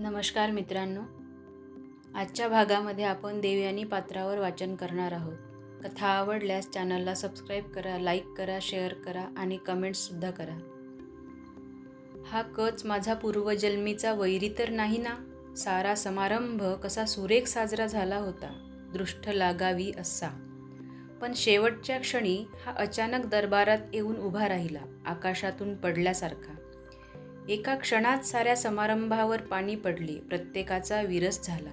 नमस्कार मित्रांनो. आजच्या भागामध्ये आपण देवयानी पात्रावर वाचन करणार आहोत. कथा आवडल्यास चॅनलला सबस्क्राईब करा लाईक करा शेअर करा आणि कमेंट्ससुद्धा करा. हा कच माझा पूर्वजन्मीचा वैरी तर नाही ना? सारा समारंभ कसा सुरेख साजरा झाला होता? दृष्ट लागावी असा. पण शेवटच्या क्षणी हा अचानक दरबारात येऊन उभा राहिला आकाशातून पडल्यासारखा. एका क्षणात साऱ्या समारंभावर पाणी पडले. प्रत्येकाचा विरस झाला.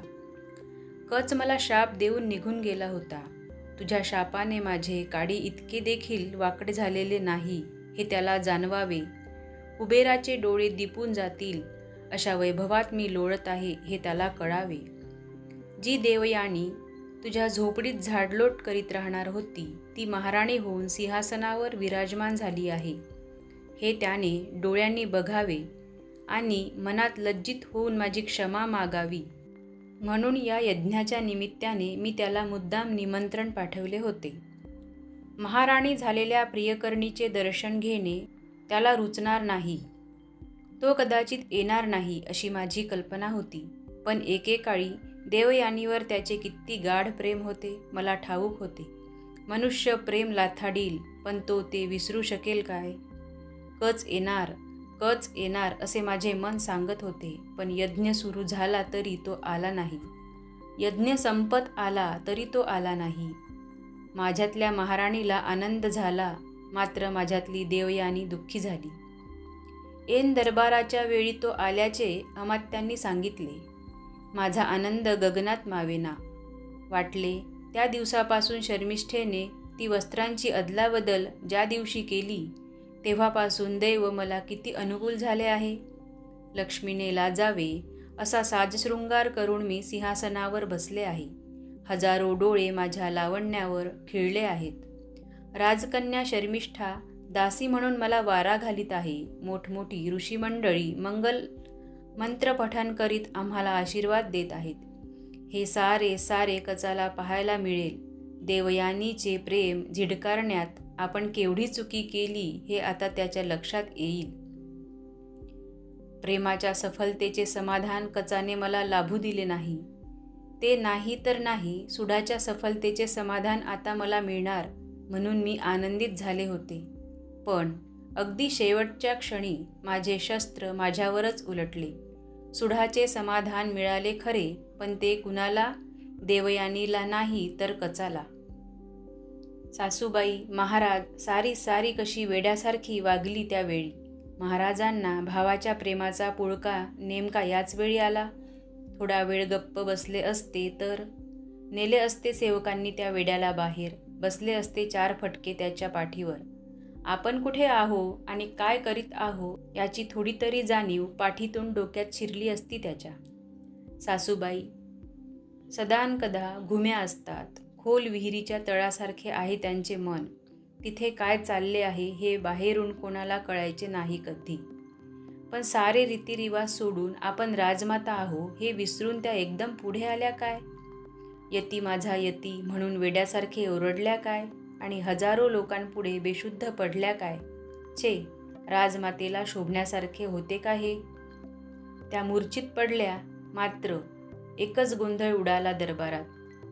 कच मला शाप देऊन निघून गेला होता. तुझ्या शापाने माझे काडी इतके देखील वाकडे झालेले नाही हे त्याला जाणवावे. कुबेराचे डोळे दिपून जातील अशा वैभवात मी लोळत आहे हे त्याला कळावे. जी देवयानी तुझ्या झोपडीत झाडलोट करीत राहणार होती ती महाराणी होऊन सिंहासनावर विराजमान झाली आहे. हे त्याने डोळ्यांनी बघावे आणि मनात लज्जित होऊन माझी क्षमा मागावी. म्हणून या यज्ञाच्या निमित्ताने मी त्याला मुद्दाम निमंत्रण पाठवले होते. महाराणी झालेल्या प्रियकर्णीचे दर्शन घेणे त्याला रुचणार नाही. तो कदाचित येणार नाही अशी माझी कल्पना होती. पण एकेकाळी देवयानीवर त्याचे किती गाढ प्रेम होते मला ठाऊक होते. मनुष्य प्रेम लाथाडील पण तो ते विसरू शकेल काय? कच येणार कच येणार असे माझे मन सांगत होते पण यज्ञ सुरू झाला तरी तो आला नाही. यज्ञ संपत आला तरी तो आला नाही. माझ्यातल्या महाराणीला आनंद झाला मात्र माझ्यातली देवयानी दुःखी झाली. ऐन दरबाराच्या वेळी तो आल्याचे अमात्यांनी सांगितले. माझा आनंद गगनात मावेना. वाटले त्या दिवसापासून शर्मिष्ठेने ती वस्त्रांची अदलाबदल ज्या दिवशी केली तेव्हापासून दैव मला किती अनुकूल झाले आहे. लक्ष्मीने लाजावे असा साजशृंगार करून मी सिंहासनावर बसले आहे. हजारो डोळे माझ्या लावण्यावर खिळले आहेत. राजकन्या शर्मिष्ठा दासी म्हणून मला वारा घालीत आहे. मोठमोठी ऋषीमंडळी मंगल मंत्रपठन करीत आम्हाला आशीर्वाद देत आहेत. हे सारे सारे कचाला पाहायला मिळेल. देवयानीचे प्रेम झिडकारण्यात आपण केवढी चुकी केली हे आता त्याच्या लक्षात येईल. प्रेमाच्या सफलतेचे समाधान कचाने मला लाभू दिले नाही. ते नाही तर नाही सुडाच्या सफलतेचे समाधान आता मला मिळणार म्हणून मी आनंदित झाले होते. पण अगदी शेवटच्या क्षणी माझे शस्त्र माझ्यावरच उलटले. सुढाचे समाधान मिळाले खरे पण ते कुणाला देवयानीला नाही तर कचाला. सासूबाई महाराज सारी सारी कशी वेड्यासारखी वागली त्यावेळी. महाराजांना भावाच्या प्रेमाचा पुळका नेमका याच वेळी आला. थोडा वेळ गप्प बसले असते तर? नेले असते सेवकांनी त्या वेड्याला बाहेर. बसले असते चार फटके त्याच्या पाठीवर. आपण कुठे आहो आणि काय करीत आहो याची थोडी तरी जाणीव पाठीतून डोक्यात शिरली असती त्याच्या. सासूबाई सदानकदा घुम्या असतात. खोल विहिरीच्या तळासारखे आहे त्यांचे मन. तिथे काय चालले आहे हे बाहेरून कोणाला कळायचे नाही कधी. पण सारे रीतिरिवाज सोडून आपण राजमाता आहो हे विसरून त्या एकदम पुढे आल्या काय? यती माझा यती म्हणून वेड्यासारखे ओरडल्या काय? आणि हजारो लोकांपुढे बेशुद्ध पडल्या काय? छे राजमातेला शोभण्यासारखे होते का हे? त्या मूर्छित पडल्या मात्र एकच गोंधळ उडाला दरबारात.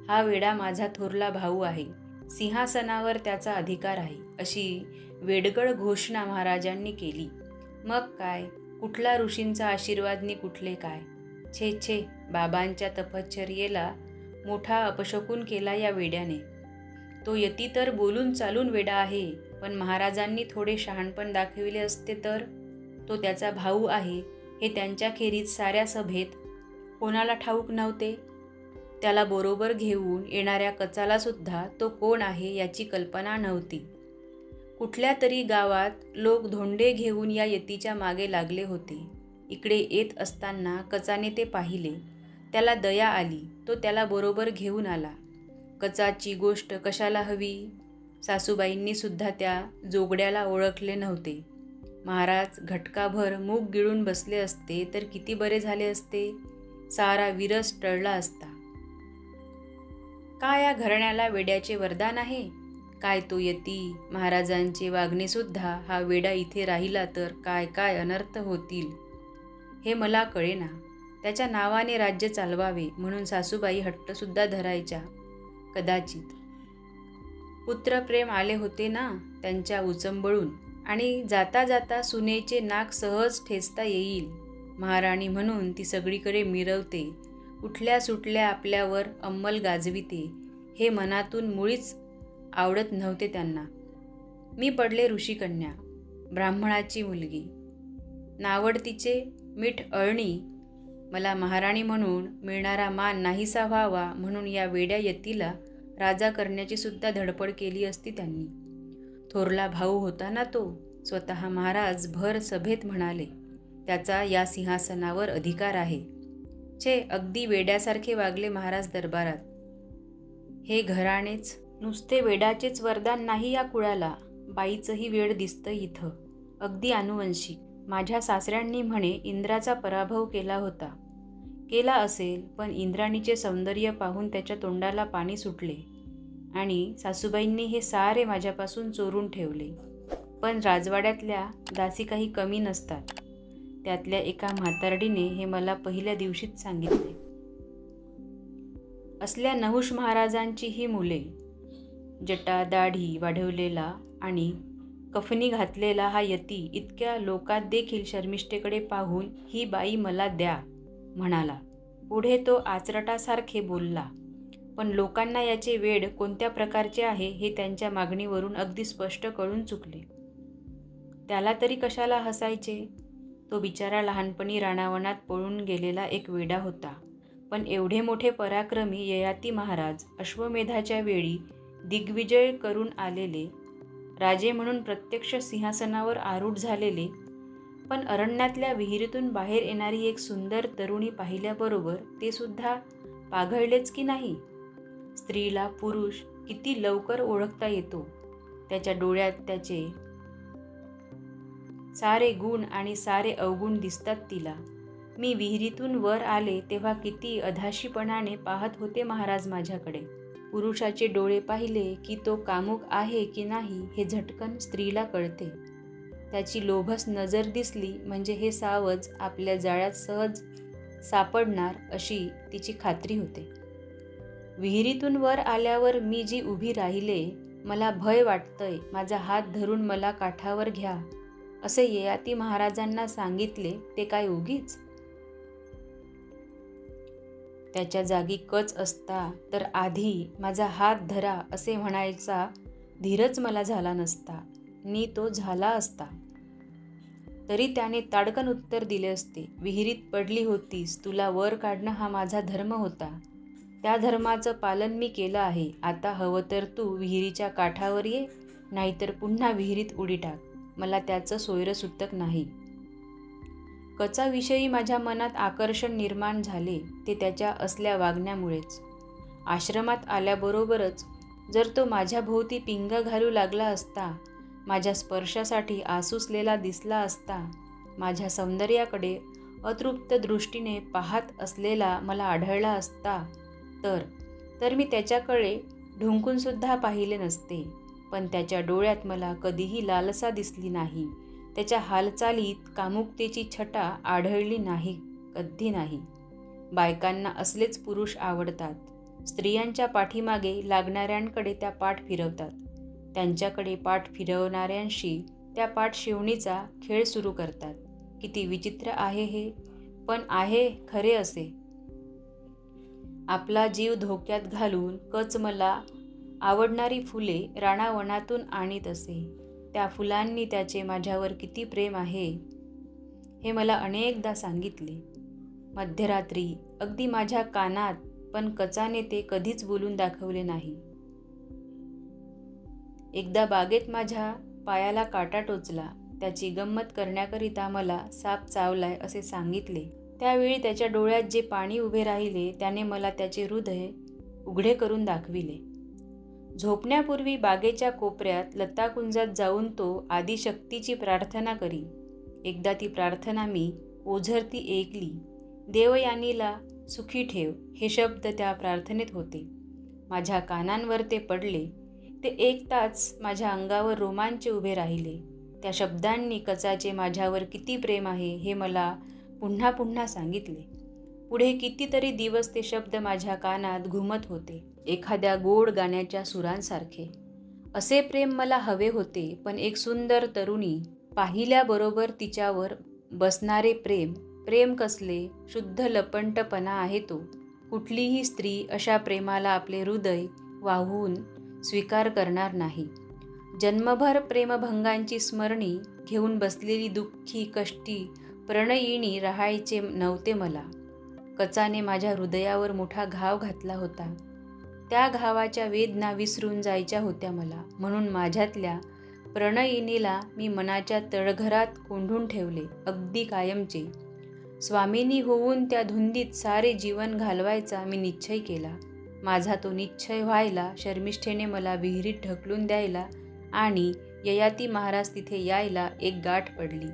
हा वेडा माझा थोरला भाऊ आहे. सिंहासनावर त्याचा अधिकार आहे अशी वेडगळ घोषणा महाराजांनी केली. मग काय? कुठला ऋषींचा आशीर्वादनी कुठले काय? छे छे बाबांच्या तपश्चर्येला मोठा अपशकून केला या वेड्याने. तो यती तर बोलून चालून वेडा आहे पण महाराजांनी थोडे शहाणपण दाखविले असते तर? तो त्याचा भाऊ आहे हे त्यांच्याखेरीज साऱ्या सभेत कोणाला ठाऊक नव्हते? त्याला बरोबर घेऊन येणाऱ्या कचाला सुद्धा तो कोण आहे याची कल्पना नव्हती. कुठल्या तरी गावात लोक धोंडे घेऊन या यतीच्या मागे लागले होते. इकडे येत असताना कचाने ते पाहिले. त्याला दया आली. तो त्याला बरोबर घेऊन आला. कचाची गोष्ट कशाला हवी? सासूबाईंनी सुद्धा त्या जोगड्याला ओळखले नव्हते. महाराज घटकाभर मूग गिळून बसले असते तर किती बरे झाले असते? सारा विरस टळला असता. का या घराण्याला वेड्याचे वरदान आहे? काय तो यती? महाराजांचे वागणेसुद्धा हा वेडा इथे राहिला तर काय काय अनर्थ होतील? हे मला कळेना. त्याच्या नावाने राज्य चालवावे म्हणून सासूबाई हट्टसुद्धा धरायच्या. कदाचित. पुत्रप्रेम आले होते ना त्यांच्या उचंबळून आणि जाता जाता सुनेचे नाक सहज ठेचता येईल. महाराणी म्हणून ती सगळीकडे मिरवते. उठल्या सुटल्या आपल्यावर अंमल गाजविते. हे मनातून मुळीच आवडत नव्हते त्यांना. मी पडले ऋषिकन्या ब्राह्मणाची मुलगी. नावडतीचे मीठ अळणी. मला महाराणी म्हणून मिळणारा मान नाहीसा व्हावा म्हणून या वेड्या यतीला राजा करण्याची सुद्धा धडपड केली असती त्यांनी. थोरला भाऊ होता ना तो स्वतः महाराज भर सभेत म्हणाले त्याचा या सिंहासनावर अधिकार आहे. छे अगदी वेड्यासारखे वागले महाराज दरबारात. हे घराणेच नुसते वेडाचेच वरदान नाही या कुळाला बाईचंही वेड दिसतं इथं. अगदी अनुवंशिक माझ्या सासऱ्यांनी म्हणे इंद्राचा पराभव केला होता. केला असेल पण इंद्राणीचे सौंदर्य पाहून त्याच्या तोंडाला पाणी सुटले. आणि सासूबाईंनी हे सारे माझ्यापासून चोरून ठेवले. पण राजवाड्यातल्या दासी काही कमी नसतात. त्यातल्या एका म्हातारडीने हे मला पहिल्या दिवशीच सांगितले. असल्या नहुष महाराजांची ही मुले जटा दाढी वाढवलेला आणि कफनी घातलेला हा यती इतक्या लोकात देखील शर्मिष्ठेकडे पाहून ही बाई मला द्या म्हणाला. पुढे तो आचरटासारखे बोलला पण लोकांना याचे वेड कोणत्या प्रकारचे आहे हे त्यांच्या मागणीवरून अगदी स्पष्ट कळून चुकले. त्याला तरी कशाला हसायचे? तो बिचारा लहानपणी राणावनात पळून गेलेला एक वेडा होता. पण एवढे मोठे पराक्रमी ययाती महाराज अश्वमेधाच्या वेळी दिग्विजय करून आलेले राजे म्हणून प्रत्यक्ष सिंहासनावर आरूढ झालेले पण अरण्यातल्या विहिरीतून बाहेर येणारी एक सुंदर तरुणी पाहिल्याबरोबर ते सुद्धा पाघळलेच की नाही? स्त्रीला पुरुष किती लवकर ओळखता येतो. त्याच्या डोळ्यात त्याचे सारे गुण आणि सारे अवगुण दिसतात तिला. मी विहिरीतून वर आले तेव्हा किती अधाशीपणाने पाहत होते महाराज माझ्याकडे. पुरुषाचे डोळे पाहिले की तो कामुक आहे की नाही हे झटकन स्त्रीला कळते. त्याची लोभस नजर दिसली म्हणजे हे सावज आपल्या जाळ्यात सहज सापडणार अशी तिची खात्री होते. विहिरीतून वर आल्यावर मी जी उभी राहिले मला भय वाटतंय. माझा हात धरून मला काठावर घ्या. असे ययाती महाराजांना सांगितले ते काय उगीच? त्याच्या जागी कच असता तर आधी माझा हात धरा असे म्हणायचा धीरच मला झाला नसता. नी तो झाला असता. तरी त्याने ताडकन उत्तर दिले असते विहिरीत पडली होतीस तुला वर काढणं हा माझा धर्म होता. त्या धर्माचं पालन मी केलं आहे. आता हवं तर तू विहिरीच्या काठावर ये नाहीतर पुन्हा विहिरीत उडी टाक. मला त्याचं सोयरसुतक नाही. कचाविषयी माझ्या मनात आकर्षण निर्माण झाले ते त्याच्या असल्या वागण्यामुळेच. आश्रमात आल्याबरोबरच जर तो माझ्याभोवती पिंग घालू लागला असता माझ्या स्पर्शासाठी आसुसलेला दिसला असता माझ्या सौंदर्याकडे अतृप्त दृष्टीने पाहत असलेला मला आढळला असता तर तर मी त्याच्याकडे ढुंकूनसुद्धा पाहिले नसते. पण त्याच्या डोळ्यात मला कधीही लालसा दिसली नाही. त्याच्या हालचालीत कामुकतेची छटा आढळली नाही कधी नाही. बायकांना असलेच पुरुष आवडतात. स्त्रियांच्या पाठीमागे लागणाऱ्यांकडे त्या पाठ फिरवतात. त्यांच्याकडे पाठ फिरवणाऱ्यांशी त्या पाठ शिवणीचा खेळ सुरू करतात. किती विचित्र आहे हे पण आहे खरे असे. आपला जीव धोक्यात घालून कच मला आवडणारी फुले राणावनातून आणीत असे. त्या फुलांनी त्याचे माझ्यावर किती प्रेम आहे हे मला अनेकदा सांगितले. मध्यरात्री अगदी माझ्या कानात पण कचाने ते कधीच बोलून दाखवले नाही. एकदा बागेत माझ्या पायाला काटा टोचला त्याची गंमत करण्याकरिता मला साप चावलाय असे सांगितले. त्यावेळी त्याच्या डोळ्यात जे पाणी उभे राहिले त्याने मला त्याचे हृदय उघडे करून दाखविले. झोपण्यापूर्वी बागेच्या कोपऱ्यात लताकुंजात जाऊन तो आदिशक्तीची प्रार्थना करी. एकदा ती प्रार्थना मी ओझरती ऐकली. देवयानीला सुखी ठेव हे शब्द त्या प्रार्थनेत होते. माझ्या कानांवर ते पडले. ते एक तास माझ्या अंगावर रोमांच उभे राहिले. त्या शब्दांनी कचाचे माझ्यावर किती प्रेम आहे हे मला पुन्हा पुन्हा सांगितले. पुढे कितीतरी दिवस ते शब्द माझ्या कानात घुमत होते. एखाद्या गोड गाण्याच्या सुरांसारखे. असे प्रेम मला हवे होते पण एक सुंदर तरुणी पाहिल्याबरोबर तिच्यावर बसणारे प्रेम प्रेम कसले शुद्ध लपंटपणा आहे तो. कुठलीही स्त्री अशा प्रेमाला आपले हृदय वाहून स्वीकार करणार नाही. जन्मभर प्रेमभंगांची स्मरणी घेऊन बसलेली दुःखी कष्टी प्रणयिणी राहायचे नव्हते मला. कचाने माझ्या हृदयावर मोठा घाव घातला होता. त्या घावाच्या वेदना विसरून जायच्या होत्या मला. म्हणून माझ्यातल्या प्रणयिनीला मी मनाच्या तळघरात कोंडून ठेवले अगदी कायमचे. स्वामिनी होऊन त्या धुंदीत सारे जीवन घालवायचा मी निश्चय केला. माझा तो निश्चय व्हायला शर्मिष्ठेने मला विहिरीत ढकलून द्यायला आणि ययाती महाराज तिथे यायला एक गाठ पडली.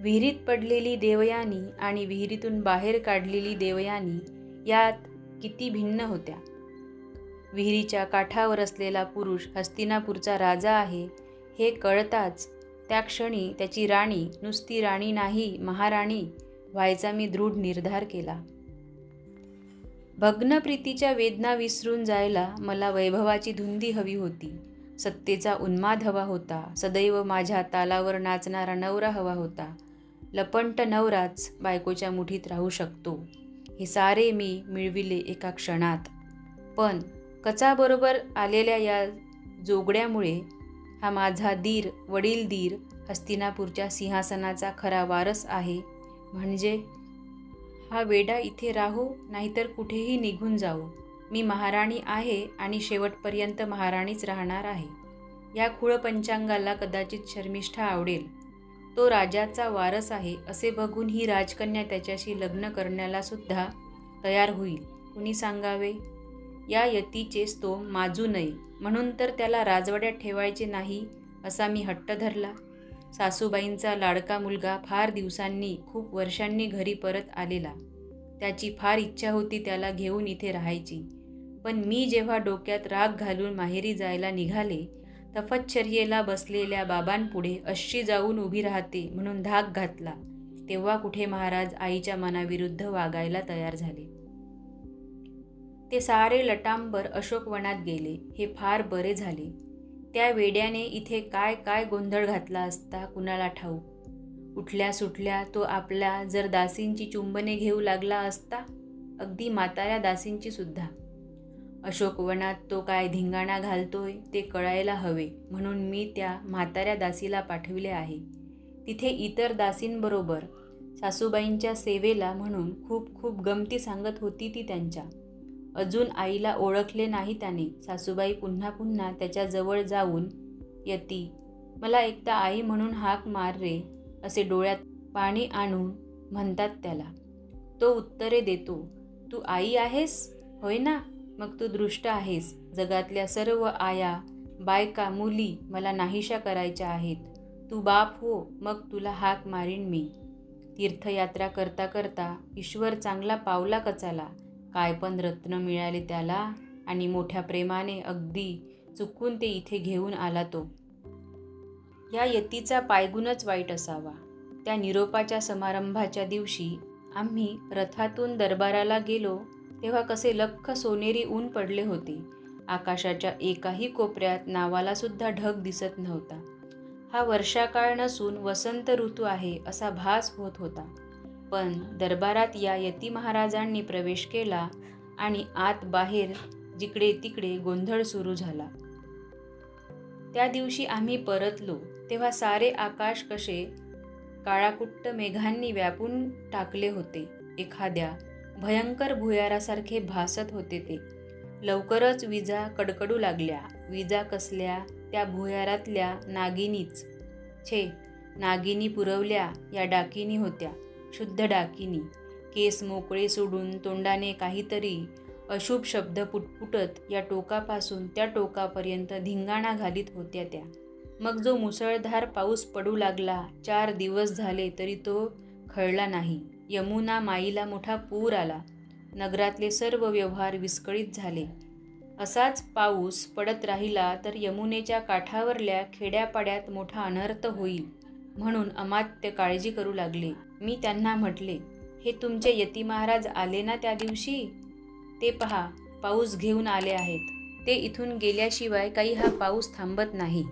विहिरीत पडलेली देवयानी आणि विहिरीतून बाहेर काढलेली देवयानी यात किती भिन्न होत्या. विहिरीच्या काठावर असलेला पुरुष हस्तिनापूरचा राजा आहे हे कळताच त्या क्षणी त्याची राणी नुसती राणी नाही महाराणी व्हायचा मी दृढ निर्धार केला. भग्नप्रीतीच्या वेदना विसरून जायला मला वैभवाची धुंदी हवी होती. सत्तेचा उन्माद हवा होता. सदैव माझ्या तालावर नाचणारा नवरा हवा होता. लपंट नवराच बायकोच्या मुठीत राहू शकतो. हे सारे मी मिळविले एका क्षणात. पण कचाबरोबर आलेल्या या जोगड्यामुळे हा माझा दीर वडील दीर हस्तिनापूरच्या सिंहासनाचा खरा वारस आहे. म्हणजे हा वेडा इथे राहू नाहीतर कुठेही निघून जाऊ. मी महाराणी आहे आणि शेवटपर्यंत महाराणीच राहणार आहे. या खुळ पंचांगाला कदाचित शर्मिष्ठा आवडेल. तो राजाचा वारस आहे असे बघून ही राजकन्या त्याच्याशी लग्न करण्याला सुद्धा तयार होईल. कुणी सांगावे? या यतीचेच तो माजू नये म्हणून तर त्याला राजवाड्यात ठेवायचे नाही असा मी हट्ट धरला. सासूबाईंचा लाडका मुलगा फार दिवसांनी खूप वर्षांनी घरी परत आलेला. त्याची फार इच्छा होती त्याला घेऊन इथे राहायची. पण मी जेव्हा डोक्यात राग घालून माहेरी जायला निघाले तपश्चर्येला बसलेल्या बाबांपुढे अशी जाऊन उभी राहते म्हणून धाक घातला. तेव्हा कुठे महाराज आईच्या मनाविरुद्ध वागायला तयार झाले. ते सारे लटांबर अशोकवनात गेले. हे फार बरे झाले. त्या वेड्याने इथे काय काय गोंधळ घातला असता कुणाला ठाऊक? उठल्या सुटल्या तो आपल्या जर दासींची चुंबने घेऊ लागला असता? अगदी म्हाताऱ्या दासींची सुद्धा. अशोकवनात तो काय धिंगाणा घालतोय ते कळायला हवे म्हणून मी त्या म्हाताऱ्या दासीला पाठविले आहे. तिथे इतर दासींबरोबर सासूबाईंच्या सेवेला म्हणून खूप खूप गमती सांगत होती ती त्यांच्या. अजून आईला ओळखले नाही त्याने. सासूबाई पुन्हा पुन्हा त्याच्याजवळ जाऊन यती मला एकदा आई म्हणून हाक मार रे असे डोळ्यात पाणी आणून म्हणतात त्याला. तो उत्तरे देतो तू आई आहेस? होय ना? मग तू दृष्ट आहेस. जगातल्या सर्व आया बायका मुली मला नाहीशा करायच्या आहेत. तू बाप हो मग तुला हाक मारीन मी. तीर्थयात्रा करता करता ईश्वर चांगला पावला कचाला. काय पण रत्न मिळाले त्याला आणि मोठ्या प्रेमाने अगदी चुकून ते इथे घेऊन आला तो. या यतीचा पायगुणच वाईट असावा. त्या निरोपाच्या समारंभाच्या दिवशी आम्ही रथातून दरबाराला गेलो तेव्हा कसे लख्ख सोनेरी ऊन पडले होते. आकाशाच्या एकाही कोपऱ्यात नावाला सुद्धा ढग दिसत नव्हता. हा वर्षाकाळ नसून वसंत ऋतू आहे असा भास होत होता. पण दरबारात या यती महाराजांनी प्रवेश केला आणि आत बाहेर जिकडे तिकडे गोंधळ सुरू झाला. त्या दिवशी आम्ही परतलो तेव्हा सारे आकाश कसे काळाकुट्ट मेघांनी व्यापून टाकले होते. एखाद्या भयंकर भुयारासारखे भासत होते ते. लवकरच विजा कडकडू लागल्या. विजा कसल्या? त्या भुयारातल्या नागिनीच. छे नागिनी पुरवल्या या डाकिनी होत्या. शुद्ध डाकिनी. केस मोकळे सोडून तोंडाने काहीतरी अशुभ शब्द पुटपुटत या टोकापासून त्या टोकापर्यंत धिंगाणा घालीत होत्या त्या. मग जो मुसळधार पाऊस पडू लागला चार दिवस झाले तरी तो खळला नाही. यमुना माईला मोठा पूर आला. नगरातले सर्व व्यवहार विस्कळीत झाले. असाच पाऊस पडत राहिला तर यमुनेच्या काठावरल्या खेड्यापाड्यात मोठा अनर्थ होईल म्हणून अमात्य काळजी करू लागले. मी त्यांना म्हटले हे तुमचे यती महाराज आले ना त्या दिवशी? ते पहा पाऊस घेऊन आले आहेत. ते इथून गेल्याशिवाय काही हा पाऊस थांबत नाही.